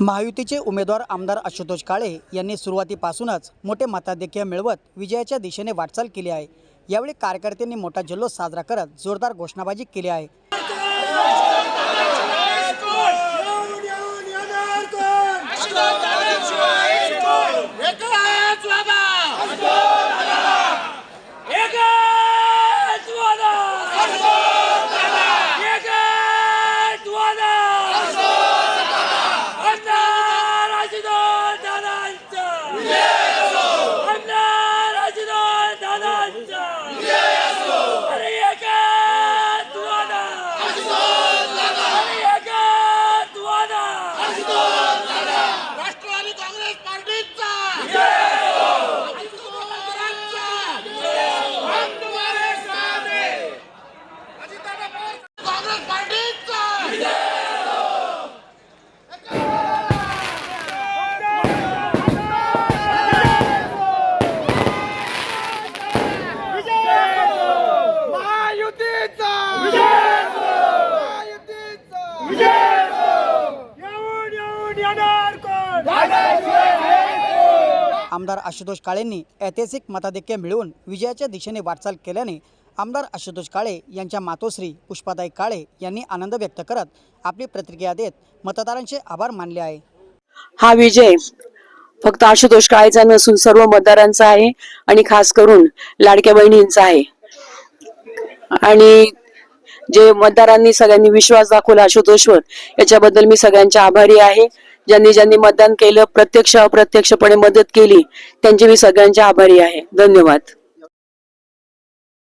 महायुतीचे उमेदवार आमदार आशुतोष काळे यांनी सुरुवातीपासूनच मोठे मताधिक्य मिळवत विजयाच्या दिशेने वाटचाल केली आहे. यावेळी कार्यकर्त्यांनी मोठा जल्लोष साजरा करत जोरदार घोषणाबाजी केली आहे. आमदार आशुतोष काळेंनी ऐतिहासिक मताधिक्य मिळवून विजयाच्या दिशेने वाटचाल केल्याने आमदार आशुतोष काळे यांच्या मातोश्री पुष्पाताई काळे यांनी आनंद व्यक्त करत आपली प्रतिक्रिया देत मतदारांचे आभार मानले आहे. हा विजय फक्त आशुतोष काळेचा नसून सर्व मतदारांचा आहे आणि खास करून लाडक्या बहिणींचा आहे. आणि जे मतदारांनी सगळ्यांनी विश्वास दाखवला आशुतोषवर याच्याबद्दल मी सगळ्यांच्या आभारी आहे. ज्यांनी ज्यांनी मतदान केलं प्रत्यक्ष अप्रत्यक्षपणे मदत केली त्यांची मी सगळ्यांच्या आभारी आहे. धन्यवाद.